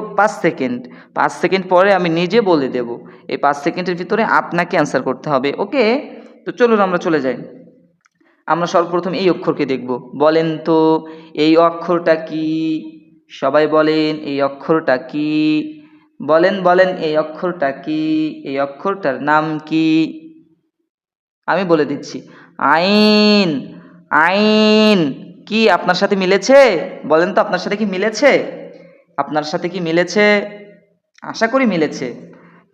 পাঁচ সেকেন্ড। পাঁচ সেকেন্ড পরে আমি নিজে বলে দেব। এই পাঁচ সেকেন্ডের ভিতরে আপনাকে অ্যান্সার করতে হবে, ওকে? তো চলুন আমরা চলে যাই। আমরা সর্বপ্রথম এই অক্ষরকে দেখব। বলেন তো, এই অক্ষরটা কি? সবাই বলেন, এই অক্ষরটা কি? বলেন বলেন, এই অক্ষরটা কি? এই অক্ষরটার নাম কি? আমি বলে দিচ্ছি। আইন আইন, কি আপনার সাথে মিলেছে? বলেন তো, আপনার সাথে কি মিলেছে? আপনার সাথে কি মিলেছে? আশা করি মিলেছে।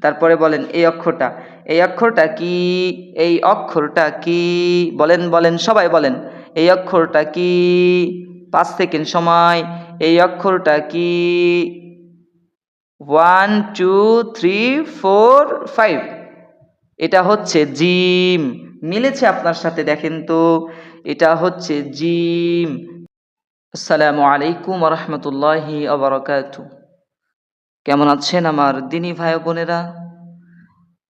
তারপরে বলেন, এই অক্ষরটা। এই অক্ষরটা কি? এই অক্ষরটা কি? বলেন বলেন, সবাই বলেন। এই অক্ষরটা কি? পাঁচ সেকেন্ড সময়। এই অক্ষরটা কি? One, two, three, four, five. এটা হচ্ছে জিম। মিলেছে আপনার সাথে, দেখেন তো। এটা হচ্ছে জিম। আসসালামু আলাইকুম রহমতুল্লাহি আবরকাত কেমন আছেন আমার দিনী ভাই বোনেরা?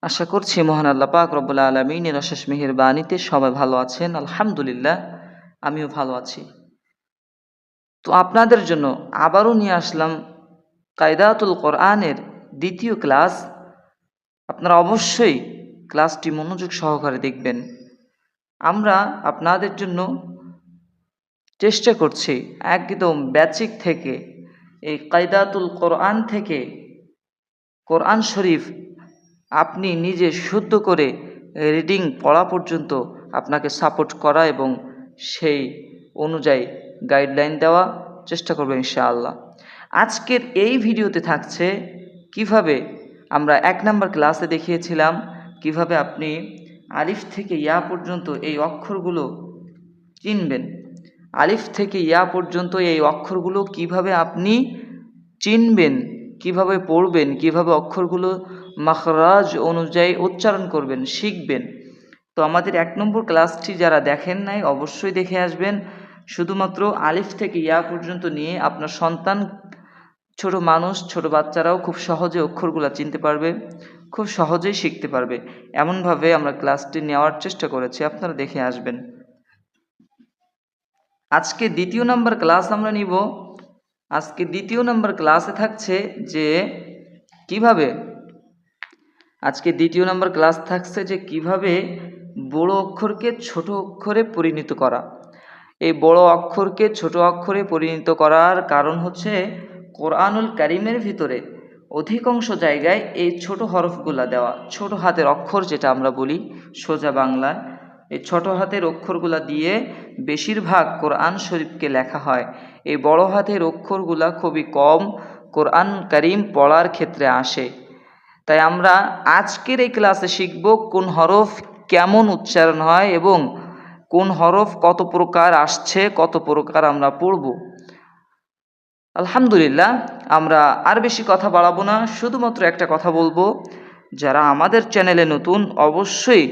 আশা করছি মহান আল্লাহ পাক রব্বুল আলমিনের অশেষ মেহের বাণীতে সবাই ভালো আছেন, আলহামদুলিল্লাহ, আমিও ভালো আছি। তো আপনাদের জন্য আবারও নিয়ে আসলাম কায়দাতুল কোরআনের দ্বিতীয় ক্লাস। আপনারা অবশ্যই ক্লাসটি মনোযোগ সহকারে দেখবেন। আমরা আপনাদের জন্য চেষ্টা করছি একদম ব্যাচিক থেকে। এই কায়দাতুল কোরআন থেকে কোরআন শরীফ আপনি নিজে শুদ্ধ করে রিডিং পড়া পর্যন্ত আপনাকে সাপোর্ট করা এবং সেই অনুযায়ী গাইডলাইন দেওয়া চেষ্টা করব ইনশাআল্লাহ। আজকের এই ভিডিওতে থাকছে কীভাবে আমরা এক নম্বর ক্লাসে দেখিয়েছিলাম কীভাবে আপনি আলিফ থেকে ইয়া পর্যন্ত এই অক্ষরগুলো চিনবেন। আলিফ থেকে ইয়া পর্যন্ত এই অক্ষরগুলো কীভাবে আপনি চিনবেন, কীভাবে পড়বেন, কীভাবে অক্ষরগুলো মাখরাজ অনুযায়ী উচ্চারণ করবেন, শিখবেন। তো আমাদের এক নম্বর ক্লাসটি যারা দেখেন নাই, অবশ্যই দেখে আসবেন। শুধুমাত্র আলিফ থেকে ইয়া পর্যন্ত নিয়ে আপনার সন্তান, ছোট মানুষ, ছোট বাচ্চারাও খুব সহজে অক্ষরগুলো চিনতে পারবে, খুব সহজেই শিখতে পারবে। এমনভাবে আমরা ক্লাসটি নেওয়ার চেষ্টা করেছি, আপনারা দেখে আসবেন। আজকে দ্বিতীয় নম্বর ক্লাস আমরা নিব। আজকে দ্বিতীয় নম্বর ক্লাসে থাকছে যে কীভাবে, আজকে দ্বিতীয় নম্বর ক্লাস থাকছে যে কীভাবে বড় অক্ষরকে ছোট অক্ষরে পরিণত করা। এই বড় অক্ষরকে ছোট অক্ষরে পরিণত করার কারণ হচ্ছে কোরআনুল কারিমের ভিতরে অধিকাংশ জায়গায় এই ছোট হরফগুলা দেওয়া, ছোট হাতের অক্ষর যেটা আমরা বলি সোজা বাংলায়। এই ছোট হাতের অক্ষরগুলা দিয়ে বেশিরভাগ কোরআন শরীফকে লেখা হয়। এই বড় হাতের অক্ষরগুলা খুবই কম কোরআন করিম পড়ার ক্ষেত্রে আসে। তাই আমরা আজকের এই ক্লাসে শিখব কোন হরফ কেমন উচ্চারণ হয় এবং কোন হরফ কত প্রকার আসছে, কত প্রকার আমরা পড়ব। আলহামদুলিল্লাহ, আমরা আর বেশি কথা বাড়াবো না। শুধুমাত্র একটা কথা বলব, যারা আমাদের চ্যানেলে নতুন অবশ্যই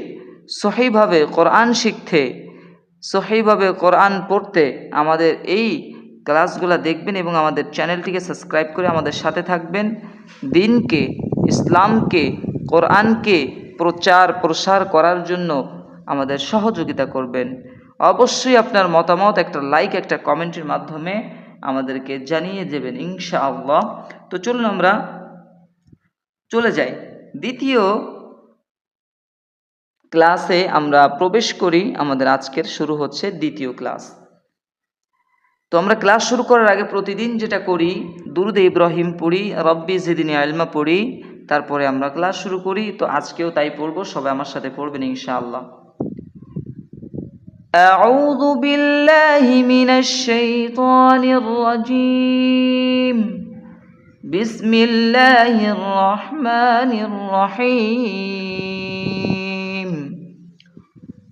সহিভাবে কোরআন শিখতে, সহিভাবে কোরআন পড়তে আমাদের এই ক্লাসগুলো দেখবেন এবং আমাদের চ্যানেলটিকে সাবস্ক্রাইব করে আমাদের সাথে থাকবেন। দিনকে, ইসলামকে, কোরআনকে প্রচার, প্রসার করার জন্য আমাদের সহযোগিতা করবেন। অবশ্যই আপনার মতামত, একটা লাইক একটা কমেন্টের মাধ্যমে আমাদেরকে জানিয়ে দেবেন ইনশা আল্লাহ তো চলুন আমরা চলে যাই। দ্বিতীয় ক্লাসে আমরা প্রবেশ করি আমাদের আজকের শুরু হচ্ছে দ্বিতীয় ক্লাস তো আমরা ক্লাস শুরু করার আগে প্রতিদিন যেটা করি দুরুদ ইব্রাহিম পড়ি রব্বি জিদিনী আলমা পড়ি তারপরে আমরা ক্লাস শুরু করি তো আজকেও তাই পড়বো সবাই আমার সাথে পড়বেন ইনশাআল্লাহ أعوذ بالله من الشيطان الرجيم بسم الله الرحمن الرحيم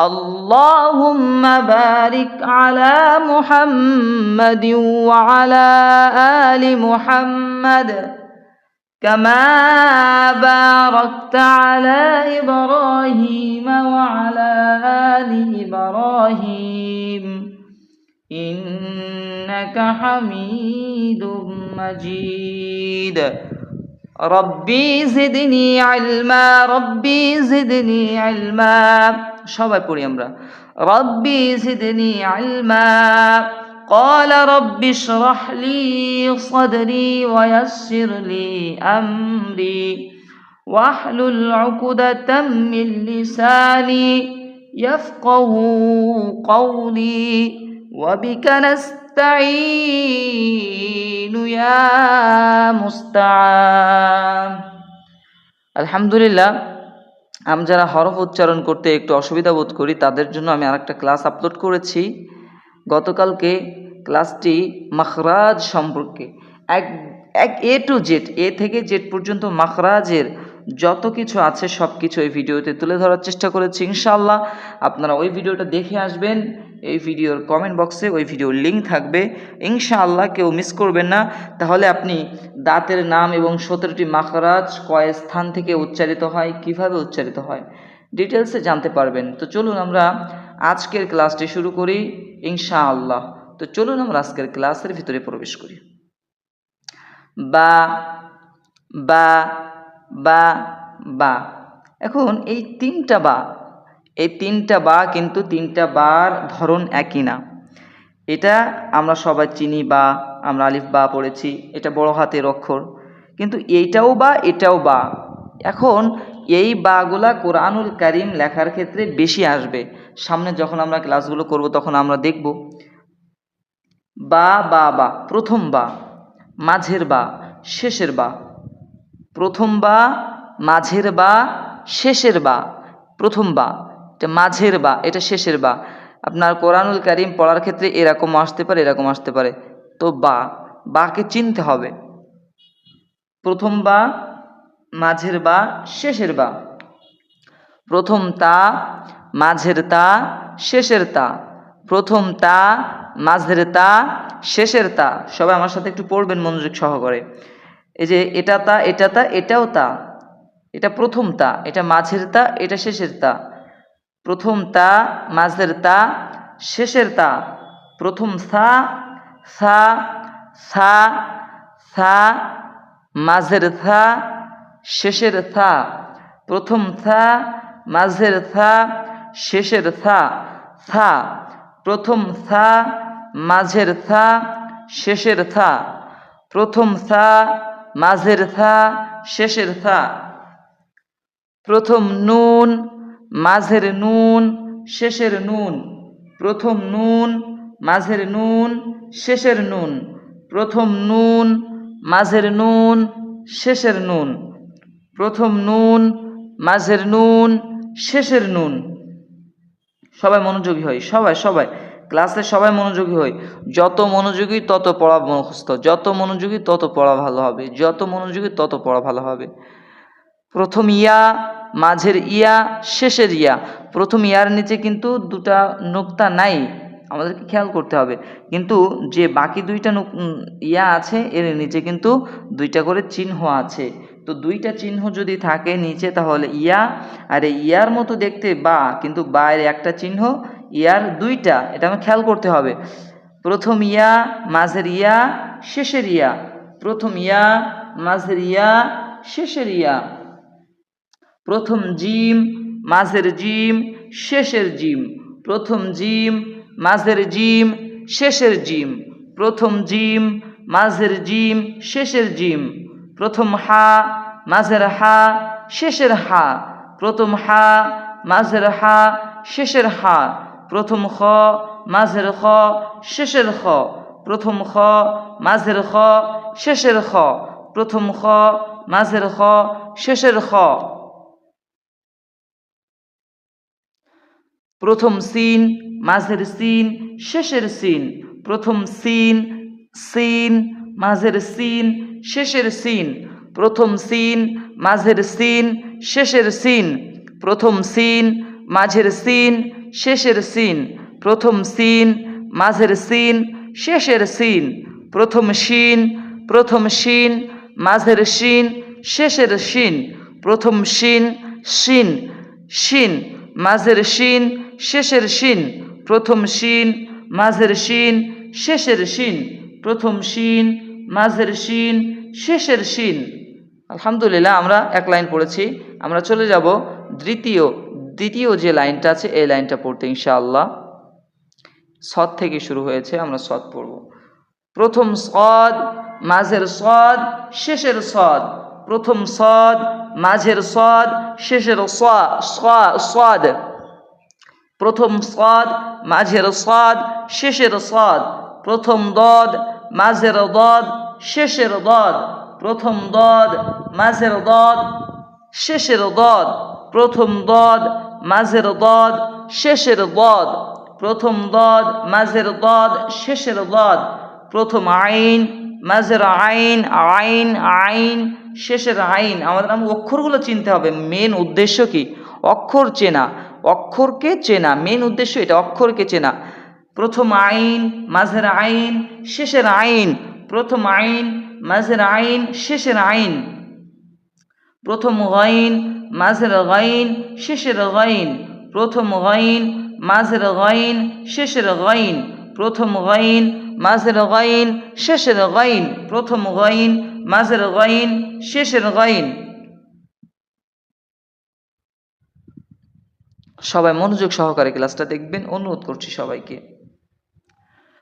اللهم بارك على محمد وعلى آل محمد كما باركت على إبراهيم وعلى آل إبراهيم. إنك حميد مجيد. ربي زدني علما ربي زدني علما. সবাই পড়ি আমরা ربي زدني علما قال رب اشرح لي صدري ويسر لي أمري واحلل عقدة من لساني يفقه قولي وبك نستعين يا مستعان আলহামদুলিল্লাহ আমি যারা হরফ উচ্চারণ করতে একটু অসুবিধা বোধ করি, তাদের জন্য আমি আরেকটা ক্লাস আপলোড করেছি। গতকালকে ক্লাসটি মাখরাজ সম্পর্কে, এক এক এ টু জেড এ থেকে জেড পর্যন্ত মাখরাজের যত কিছু আছে সব কিছু এই ভিডিওতে তুলে ধরার চেষ্টা করেছি ইনশাল্লাহ আপনারা ওই ভিডিওটা দেখে আসবেন। এই ভিডিওর কমেন্ট বক্সে ওই ভিডিওর লিঙ্ক থাকবে। ইনশাআল্লাহ কেউ মিস করবেন না। তাহলে আপনি দাঁতের নাম এবং সতেরোটি মাখরাজ কয় স্থান থেকে উচ্চারিত হয়, কীভাবে উচ্চারিত হয় ডিটেলসে জানতে পারবেন। তো চলুন আমরা আজকের ক্লাসটি শুরু করি, ইনশাআল্লাহ। তো চলুন আমরা আজকের ক্লাসের ভিতরে প্রবেশ করি। বা বা বা বা। এখন এই তিনটা বা এই তিনটা বা কিন্তু তিনটা বার ধরন একই না। এটা আমরা সবাই চিনি বা আমরা আলিফ বা পড়েছি, এটা বড় হাতের অক্ষর। কিন্তু এইটাও বা, এটাও বা। এখন এই বাগুলা কোরআনুল কারিম লেখার ক্ষেত্রে বেশি আসবে। সামনে যখন আমরা ক্লাসগুলো করব তখন আমরা দেখব। বা বা বা, প্রথম বা, মাঝের বা, শেষের বা। প্রথম বা, মাঝের বা, শেষের বা, প্রথম বা। এটা মাঝের বা, এটা শেষের বা। আপনার কোরআনুল কারিম পড়ার ক্ষেত্রে এরকম আসতে পারে, এরকম আসতে পারে। তো বা, বাকে চিনতে হবে। প্রথম বা, মাঝের বা, শেষের বা। প্রথম তা, মাঝের তা, শেষের তা। প্রথম তা, মাঝের তা, শেষের তা। সবাই আমার সাথে একটু পড়বেন মনোযোগ সহকারে। এই যে এটা তা এটা তা, এটাও তা। এটা প্রথম তা, এটা মাঝের তা, এটা শেষের তা। প্রথম তা, মাঝের তা, শেষের তা। প্রথম সা সা সা সা, মাঝের থা শেষের থা প্রথম সা, মাঝের থা শেষের থা থা প্রথম সা, মাঝের থা শেষের থা প্রথম সা, মাঝের থা শেষের থা প্রথম নুন মাঝের নুন, শেষের নুন, প্রথম নুন, মাঝের নুন, শেষের নুন, প্রথম নুন, মাঝের নুন, শেষের নুন, প্রথম নুন, মাঝের নুন, শেষের নুন। সবাই মনোযোগী হয়, সবাই সবাই। ক্লাসে সবাই মনোযোগী হয়। যত মনোযোগী, তত পড়া মুখস্থ। যত মনোযোগী, তত পড়া ভালো হবে। যত মনোযোগী, তত পড়া ভালো হবে। প্রথম ইয়া মাঝের ইয়া, শেষের ইয়া। প্রথম ইয়ার নিচে কিন্তু দুটা নোক্তা নাই, আমাদেরকে খেয়াল করতে হবে। কিন্তু যে বাকি দুইটা ইয়া আছে, এর নিচে কিন্তু দুইটা করে চিহ্ন আছে। তো দুইটা চিহ্ন যদি থাকে নিচে, তাহলে ইয়া, আর ইয়ার মতো দেখতে বা, কিন্তু বায়ের একটা চিহ্ন, ইয়ার দুইটা, এটা আমি খেয়াল করতে হবে। প্রথম ইয়া, মাঝের ইয়া, শেষের ইয়া। প্রথম ইয়া, মাঝের ইয়া, শেষের ইয়া। প্রথম জিম, মাঝের জিম, শেষের জিম। প্রথম জিম, মাঝের জিম, শেষের জিম। প্রথম জিম, মাঝের জিম, শেষের জিম। প্রথম হা, মাঝের হা, শেষের হা। প্রথম হা, মাঝের হা, শেষের হা। প্রথম খ, মাঝের খ, শেষের খ। প্রথম খ, মাঝের খ, শেষের খ। প্রথম খ, মাঝের খ, শেষের খ। প্রথম সিন, মাঝের সিন, শেষের সিন, প্রথম সিন সিন, মাঝের সিন, শেষের সিন, প্রথম সিন, মাঝের সিন, শেষের সিন, প্রথম সিন, মাঝের সিন, শেষের সিন, প্রথম সিন, মাঝের সিন, শেষের সিন, প্রথম শিন প্রথম শিন মাঝের শিন শেষের শিন প্রথম শিন শিন শিন মাঝের শিন শেষের শিন, প্রথম শিন, মাঝের শিন, শেষের শিন, প্রথম শিন, মাঝের শিন, শেষের শিন। আলহামদুলিল্লাহ, আমরা এক লাইন পড়েছি। আমরা চলে যাব দ্বিতীয় দ্বিতীয় যে লাইনটা আছে, এই লাইনটা পড়তে ইনশাআল্লাহ। সদ থেকে শুরু হয়েছে, আমরা সদ পড়ব। প্রথম সদ মাঝের সদ শেষের সদ প্রথম সদ মাঝের সদ শেষের সদ প্রথম সদ, মাঝের সদ, শেষের সদ। প্রথম দদ, মাঝের দদ, শেষের দদ। প্রথম দদ, মাঝের দদ, শেষের দদ। প্রথম দদ, মাঝের দদ, শেষের দদ। প্রথম দদ, মাঝের দদ, শেষের দদ। প্রথম আইন, মাঝের আইন আইন আইন, শেষের আইন। আমাদের আমি অক্ষরগুলো চিনতে হবে। মেন উদ্দেশ্য কি? অক্ষর চেনা। অক্ষরকে চেনা মেন উদ্দেশ্য এটা, অক্ষরকে চেনা। প্রথম আইন, মাঝের আইন, শেষের আইন। প্রথম আইন, মাঝের আইন, শেষের আইন। প্রথম গাইন মাঝের গাইন শেষের গাইন প্রথম গাইন মাঝের গাইন শেষের গাইন প্রথম গাইন মাঝের গাইন শেষের গাইন প্রথম গাইন মাঝের গাইন শেষের গাইন সবাই মনোযোগ সহকারে ক্লাসটা দেখবেন, অনুরোধ করছি সবাইকে।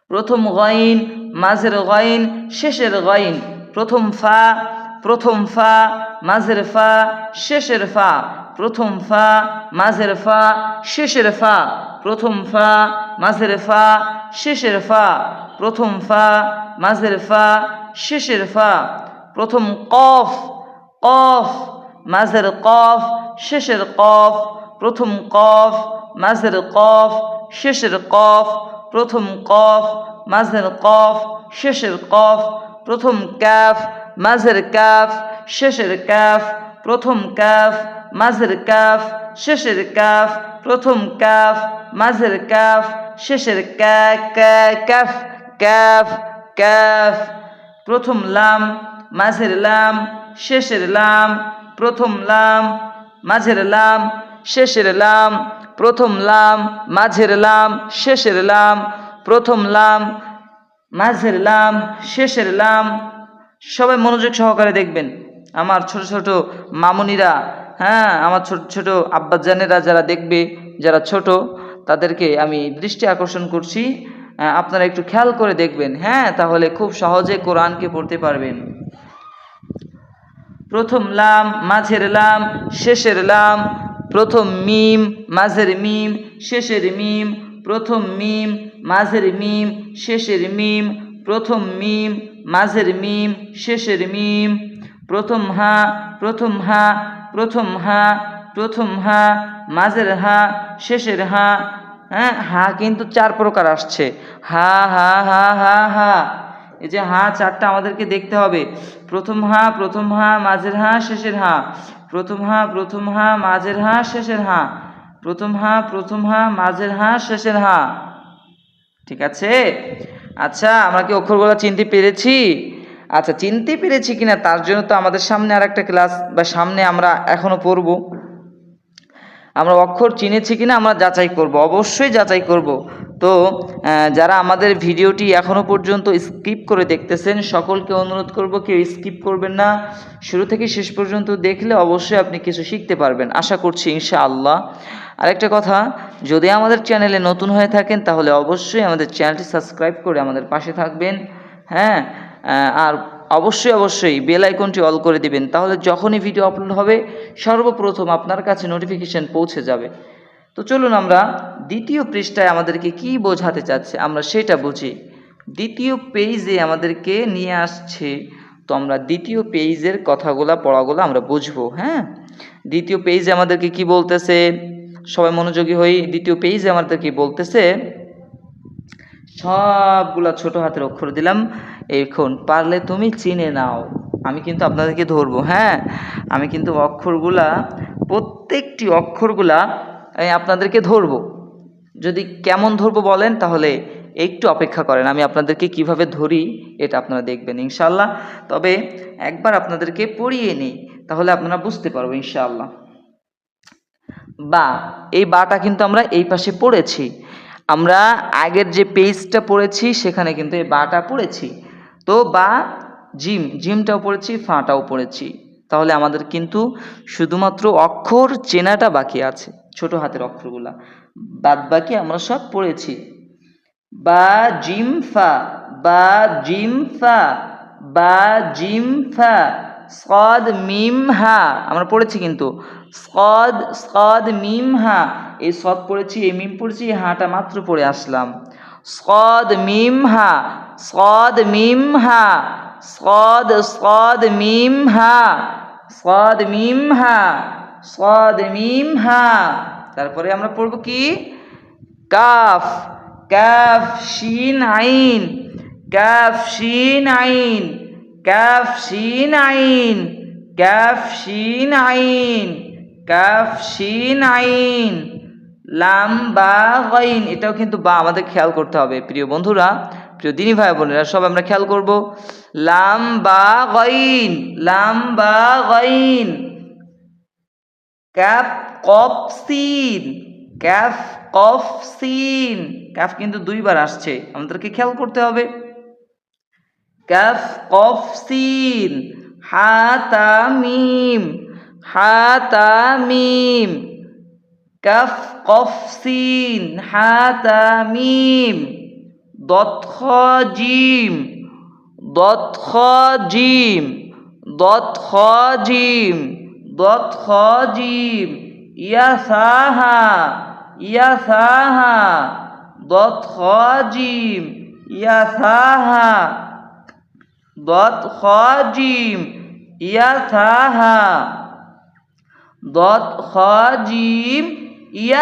প্রথম গাইন, মাঝের গাইন, শেষের গাইন। প্রথম ফা প্রথম ফা, মাঝের ফা, শেষের ফা। প্রথম ফা, মাঝের ফা, শেষের ফা। প্রথম ফা, মাঝের ফা, শেষের ফা। প্রথম ফা, মাঝের ফা, শেষের ফা। প্রথম কফ কফ, মাঝের কফ, শেষের কফ। প্রথম কফ, মাঝের কফ, শেষের কফ, প্রথম কফ, মাঝের কফ, শেষের কফ, প্রথম ক্যাফ, মাঝের ক্যাফ, শেষের ক্যাফ, প্রথম ক্যাফ, মাঝের ক্যাফ, শেষের ক্যাফ, প্রথম ক্যাফ, মাঝের ক্যাফ, শেষের ক্যাফ ক্যাফ ক্যাফ প্রথম লাম, মাঝের লাম, শেষের লাম, প্রথম লাম, মাঝের লাম শেষের লাম, প্রথম লাম, মাঝের লাম, শেষের লাম, প্রথম লাম, মাঝের লাম, শেষের লাম। সবাই মনোযোগ সহকারে দেখবেন। আমার ছোট ছোট মামুনিরা হ্যাঁ আমার ছোট ছোট আব্বাজানেরা যারা দেখবে, যারা ছোট, তাদেরকে আমি দৃষ্টি আকর্ষণ করছি। আপনারা একটু খেয়াল করে দেখবেন। হ্যাঁ তাহলে খুব সহজে কোরআনকে পড়তে পারবেন। প্রথম লাম, মাঝের লাম, শেষের লাম প্রথম মিম, মাঝের মিম, শেষের মিম, প্রথম মিম, মাঝের মিম, শেষের মিম, প্রথম মিম, মাঝের মিম, শেষের মিম, প্রথম হা প্রথম হা প্রথম হা প্রথম হা, মাঝের হা, শেষের হা হ্যাঁ হা কিন্তু চার প্রকার আসছে। হা হা হা হা হা এই যে হা চারটা আমাদেরকে দেখতে হবে। প্রথম হা প্রথম হা, মাঝের হা, শেষের হা। প্রথম হা প্রথম হা, মাঝের হা, শেষের হা। প্রথম হা প্রথম হা, মাঝের হা, শেষের হা। ঠিক আছে? আচ্ছা আমরা কি অক্ষরগুলো চিনতে পেরেছি? আচ্ছা চিনতে পেরেছি কিনা তার জন্য তো আমাদের সামনে আর একটা ক্লাস বা সামনে আমরা এখনও পড়ব। আমরা অক্ষর চিনেছি কিনা আমরা যাচাই করব, অবশ্যই যাচাই করব। তো যারা আমাদের ভিডিওটি এখনও পর্যন্ত স্কিপ করে দেখতেছেন, সকলকে অনুরোধ করব কেউ স্কিপ করবেন না। শুরু থেকে শেষ পর্যন্ত দেখলে অবশ্যই আপনি কিছু শিখতে পারবেন। আশা করছি ইনশাআল্লাহ। আরেকটা কথা, যদি আমাদের চ্যানেলে নতুন হয়ে থাকেন, তাহলে অবশ্যই আমাদের চ্যানেলটি সাবস্ক্রাইব করে আমাদের পাশে থাকবেন। হ্যাঁ আর অবশ্যই অবশ্যই বেল আইকনটি অল করে দিবেন, তাহলে যখনই ভিডিও আপলোড হবে, সর্বপ্রথম আপনার কাছে নোটিফিকেশন পৌঁছে যাবে। তো চলুন আমরা দ্বিতীয় পৃষ্ঠায় আমাদেরকে কি বোঝাতে চাচ্ছে, আমরা সেটা বুঝি। দ্বিতীয় পেজে আমাদেরকে নিয়ে আসছে, তো আমরা দ্বিতীয় পেজের কথাগুলা, পড়াগুলো আমরা বুঝব হ্যাঁ? দ্বিতীয় পেজে আমাদেরকে কি বলতেছে? সবাই মনোযোগী হই, দ্বিতীয় পেজে আমাদের আমাদেরকে বলতেছে, সবগুলা ছোট হাতের অক্ষর দিলাম, এখন পারলে তুমি চিনে নাও, আমি কিন্তু আপনাদেরকে ধরবো হ্যাঁ? আমি কিন্তু অক্ষরগুলা, প্রত্যেকটি অক্ষরগুলা আপনাদেরকে ধরবো। যদি কেমন ধরবো বলেন, তাহলে একটু অপেক্ষা করেন। আমি আপনাদেরকে কীভাবে ধরি, এটা আপনারা দেখবেন ইনশাল্লাহ তবে একবার আপনাদেরকে পড়িয়ে নিই, তাহলে আপনারা বুঝতে পারব ইনশাআল্লাহ। বা, এই বাটা কিন্তু আমরা এই পাশে পড়েছি। আমরা আগের যে পেজটা পড়েছি, সেখানে কিন্তু এই বাটা পড়েছি। তো বা, জিম, জিমটাও পড়েছি, ফাটাও পড়েছি। তাহলে আমাদের কিন্তু শুধুমাত্র অক্ষর চেনাটা বাকি আছে। ছোট হাতের অক্ষরগুলা। বাদ বাকি আমরা সব পড়েছি। বা জিম ফা, বা জিম ফা, বা জিম ফা স্কদ মিম হা, আমরা পড়েছি কিন্তু। সদ সদ মিম হা, এই সদ পড়েছি, এই মিম পড়েছি, এই হাটা মাত্র পড়ে আসলাম। সদ মিম হা স্কদ মিম হা স্কদ সদ মিম হা স্কদ মিম হা স্কদ মিম হা। তারপরে আমরা পড়ব কি? কাফ কাফ, শিন, আইন। কাফ, শিন, আইন। কাফ, শিন, আইন। কাফ, শিন, আইন। কাফ, শিন, আইন। লাম, বা, গাইন। এটাও কিন্তু বা আমাদের খেয়াল করতে হবে। প্রিয় বন্ধুরা, প্রিয় দিনী ভাই বোনেরা, সব আমরা খেয়াল করব। লাম, বা, গাইন। লাম, বা, গাইন। ক্যাফ কফ সিন, ক্যাফ কফ সিন। ক্যাফ কিন্তু দুইবার আসছে, আমাদেরকে খেয়াল করতে হবে। ক্যাফ কফ সিন হা তা মিম হা তা মিম। কাফ কফ সিন হা তা মিম। দত খ জিম, দত খ জিম খ জিম। দত খ জিম ইয়া সাহা ইয়া সাহা দত খ জিম ইয়া সাহা দত খ জিম ইয়া সাহা দত খ জিম ইয়া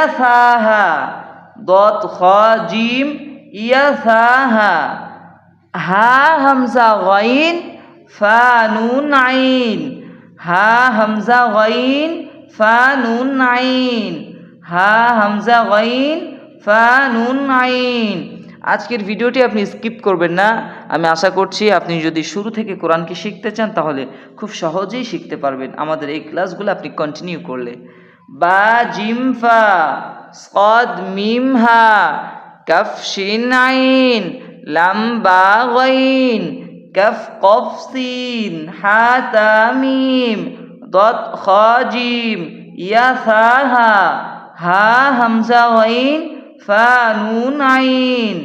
হা হামজা গাইন ফা নুন আইন। হা হামজা গাইন ফা নুন আইন। আজকের ভিডিওটি আপনি স্কিপ করবেন না। আমি আশা করছি আপনি যদি শুরু থেকে কোরআনকে শিখতে চান, তাহলে খুব সহজেই শিখতে পারবেন। আমাদের এই ক্লাসগুলো আপনি কন্টিনিউ করলে। বা জিমফা সদ মিমহা কফ শিন আইন, লাম বা গাইন। কফ কফ সিন হা তামিম খ জিম ইয়া সাহা হা হামজা গাইন ফা নুন আইন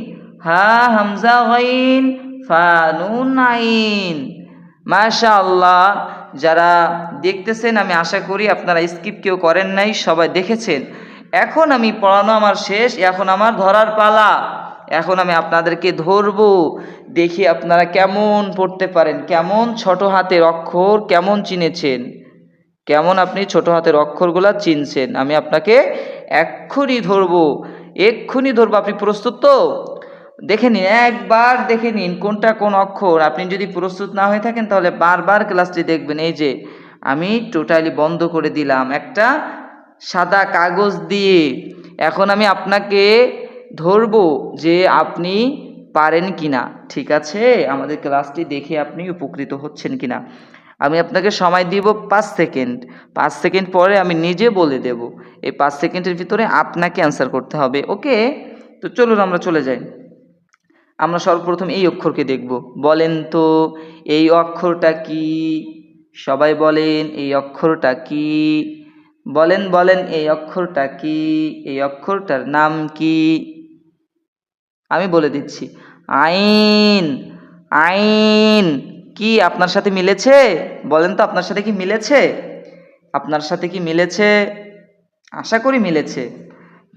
হা হামজা গাইন ফা নুন আইন মাশাআল্লাহ, যারা দেখতেছেন, আমি আশা করি আপনারা স্কিপ কেউ করেন নাই, সবাই দেখেছেন। এখন আমি পড়ানো আমার শেষ, এখন আমার ধরার পালা। এখন আমি আপনাদেরকে ধরবো, দেখি আপনারা কেমন পড়তে পারেন, কেমন ছোট হাতের অক্ষর কেমন চিনেছেন? কেমন আপনি ছোট হাতের অক্ষরগুলা চিনছেন? আমি আপনাকে এক্ষুনি ধরবো এক্ষুনি ধরবো, আপনি প্রস্তুত তো? দেখে নিন, একবার দেখে নিন কোনটা কোন অক্ষর। আপনি যদি প্রস্তুত না হয়ে থাকেন তাহলে বারবার ক্লাসটি দেখবেন। এই যে, আমি টোটালি বন্ধ করে দিলাম একটা সাদা কাগজ দিয়ে। এখন আমি আপনাকে ধরবো যে আপনি পারেন কিনা, ঠিক আছে? আমাদের ক্লাসটি দেখে আপনি উপকৃত হচ্ছেন কিনা। আমি আপনাকে সময় দিব পাঁচ সেকেন্ড। পাঁচ সেকেন্ড পরে আমি নিজে বলে দেব। এই পাঁচ সেকেন্ডের ভিতরে আপনাকে অ্যান্সার করতে হবে, ওকে? তো চলুন আমরা চলে যাই। আমরা সর্বপ্রথম এই অক্ষরকে দেখব। বলেন তো, এই অক্ষরটা কি? সবাই বলেন, এই অক্ষরটা কি? বলেন বলেন, এই অক্ষরটা কি? এই অক্ষরটার নাম কি? আমি বলে দিচ্ছি। আইন আইন কি আপনার সাথে মিলেছে? বলেন তো আপনার সাথে কি মিলেছে? আপনার সাথে কি মিলেছে? আশা করি মিলেছে।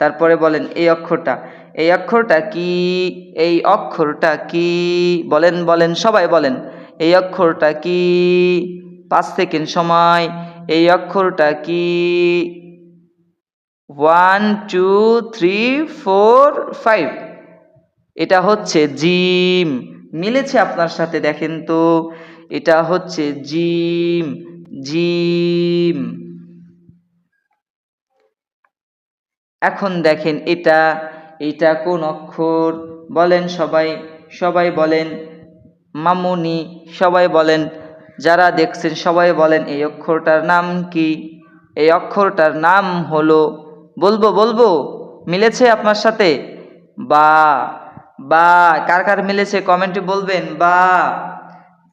তারপরে বলেন, এই অক্ষরটা এই অক্ষরটা কি? এই অক্ষরটা কি? বলেন বলেন, সবাই বলেন, এই অক্ষরটা কি? পাঁচ সেকেন্ড সময়, এই অক্ষরটা কি? One, two, three, four, five. এটা হচ্ছে জিম। মিলেছে আপনার সাথে, দেখেন তো। এটা হচ্ছে জিম জিম। এখন দেখেন এটা এটা কোন অক্ষর? বলেন সবাই সবাই বলেন মামুনি, সবাই বলেন যারা দেখছেন, সবাই বলেন এই অক্ষরটার নাম কি? এই অক্ষরটার নাম হলো, বলব বলব? মিলেছে আপনার সাথে? বা বা কার কার মিলেছে কমেন্টে বলবেন, বা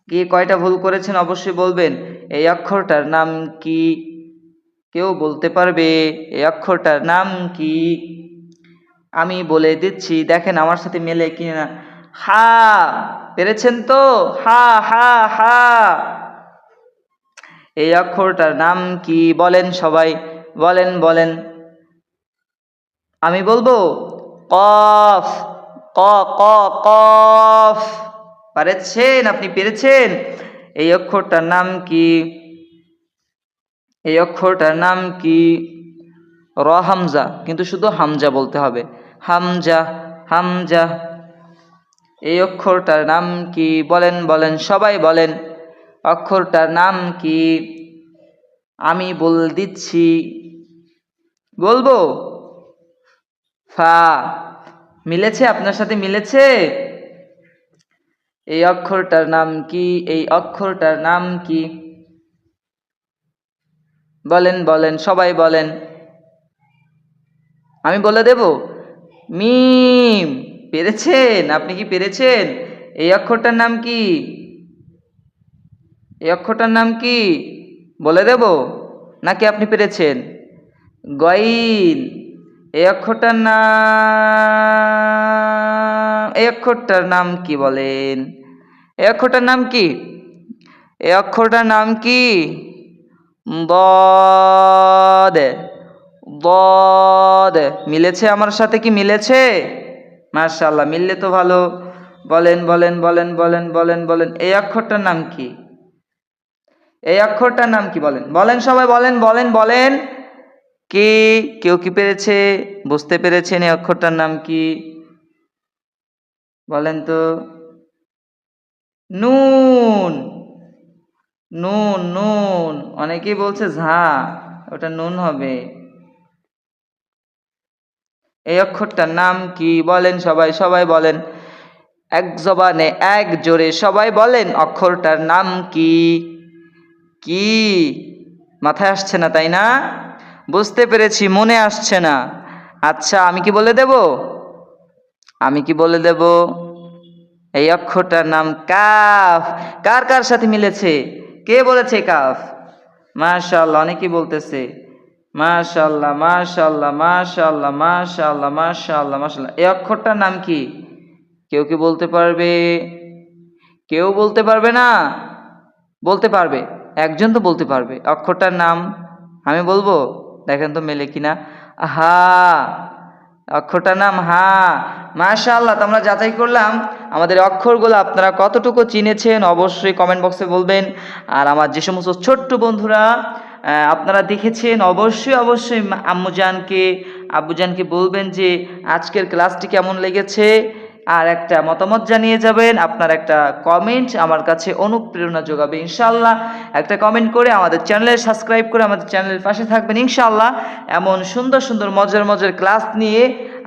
কে কয়টা ভুল করেছেন অবশ্যই বলবেন। এই অক্ষরটার নাম কি? কেউ বলতে পারবে এই অক্ষরটার নাম কি? আমি বলে দিচ্ছি, দেখেন আমার সাথে মেলে কিনা। হা, পেরেছেন তো? হা হা হা। এই অক্ষরটার নাম কি? বলেন সবাই, বলেন বলেন। আমি বলব কফ। ক ক পারেছেন? আপনি পেরেছেন? এই অক্ষরটার নাম কি? এই অক্ষরটার নাম কি? র, হামজা। কিন্তু শুধু হামজা বলতে হবে। হামজা হামজা। এই অক্ষরটার নাম কি? বলেন বলেন, সবাই বলেন। অক্ষরটার নাম কি? আমি বল দিচ্ছি। বলব? ফা। মিলেছে? আপনার সাথে মিলেছে? এই অক্ষরটার নাম কি? এই অক্ষরটার নাম কি? বলেন বলেন, সবাই বলেন। আমি বলে দেব? মিম, পেরেছেন? আপনি কি পেরেছেন? এই অক্ষরটার নাম কি? এই অক্ষরটার নাম কি? বলে দেব? নাকি আপনি পেরেছেন? গইন এই অক্ষরটার নাম এই অক্ষরটার নাম কি বলেন? এই অক্ষরটার নাম কি? এই অক্ষরটার নাম কি? বদ বদ। মিলেছে আমার সাথে কি মিলেছে? মার্শাল্লাহ মিললে তো ভালো। বলেন বলেন বলেন বলেন বলেন বলেন, এই অক্ষরটার নাম কি? এই অক্ষরটার নাম কি বলেন? বলেন সবাই, বলেন বলেন বলেন। কি? কেউ কি পেরেছে? বুঝতে পেরেছেন এই অক্ষরটার নাম কি? বলেন তো। নুন। নুন নুন। অনেকেই বলছে ঝা, ওটা নুন হবে। এই অক্ষরটার নাম কি বলেন সবাই সবাই বলেন। এক জবানে এক জোরে সবাই বলেন অক্ষরটার নাম কি? কি? মাথায় আসছে না, তাই না? বুঝতে পেরেছি, মনে আসছে না। আচ্ছা আমি কি বলে দেব? আমি কি বলে দেব? এই অক্ষরটার নাম কাফ। কার কার সাথে মিলেছে? কে বলেছে কাফ? মাশাল্লাহ অনেকেই বলতেছে। মাশাল্লাহ মাশাল্লাহ মাশাল্লাহ মাশাল্লাহ মাশাল্লাহ মাশাল্লাহ এই অক্ষরটার নাম কি? কেউ কি বলতে পারবে? কেউ বলতে পারবে না? বলতে পারবে। একজন তো বলতে পারবে। অক্ষরটার নাম আমি বলব? দেখেন তো মেলে কিনা। হা অক্ষরটার নাম হা। মাশাআল্লাহ তো আমরা যাচাই করলাম, আমাদের অক্ষরগুলো আপনারা কতটুকু চিনেছেন অবশ্যই কমেন্ট বক্সে বলবেন। আর আমার যে সমস্ত ছোট্ট বন্ধুরা আপনারা দেখেছেন, অবশ্যই অবশ্যই আম্মুজানকে, আব্বুজানকে বলবেন যে আজকের ক্লাসটি কেমন লেগেছে। আর একটা মতামত জানিয়ে যাবেন। আপনার একটা কমেন্ট আমার কাছে অনুপ্রেরণা যোগাবে ইনশাল্লাহ একটা কমেন্ট করে আমাদের চ্যানেলে সাবস্ক্রাইব করে আমাদের চ্যানেলের পাশে থাকবেন ইনশাল্লাহ এমন সুন্দর সুন্দর, মজার মজার ক্লাস নিয়ে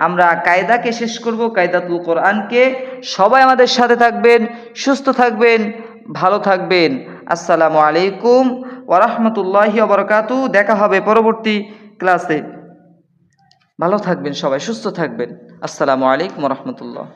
আমরা কায়দাকে শেষ করব, কায়দাতুল কোরআনকে। সবাই আমাদের সাথে থাকবেন, সুস্থ থাকবেন, ভালো থাকবেন। আসসালামু আলাইকুম ওরহমতুল্লাহি বরকাতু দেখা হবে পরবর্তী ক্লাসে ভালো থাকবেন সবাই, সুস্থ থাকবেন। আসসালামু আলাইকুম রহমতুল্লাহ